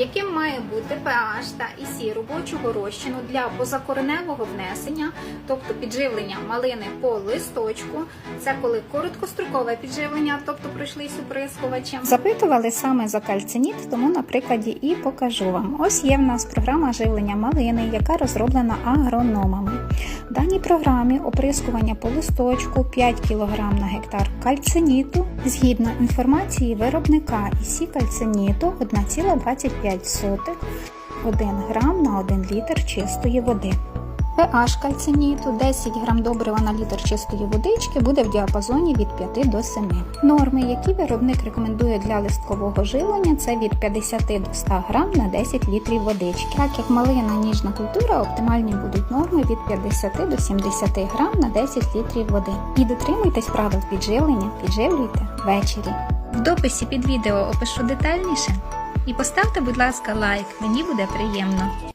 яким має бути pH та ІСі робочого розчину для позакореневого внесення, тобто підживлення малини по листочку. Це коли короткострокове підживлення, тобто пройшлись оприскувачем. Запитували саме за кальциніт, тому на прикладі і покажу вам. Ось є в нас програма живлення малини, яка розроблена агрономами. В даній програмі оприскування по листочку 5 кг на гектар кальциніту згідно інформації виробника ІСі кальциніту 1,25 1 грам на 1 літр чистої води. pH кальциніту 10 грам добрива на літр чистої водички буде в діапазоні від 5 до 7. Норми, які виробник рекомендує для листкового живлення, це від 50 до 100 грам на 10 літрів водички. Так як малина ніжна культура, оптимальні будуть норми від 50 до 70 грам на 10 літрів води. І дотримуйтесь правил підживлення, підживлюйте ввечері. В дописі під відео опишу детальніше. І поставте, будь ласка, лайк, мені буде приємно.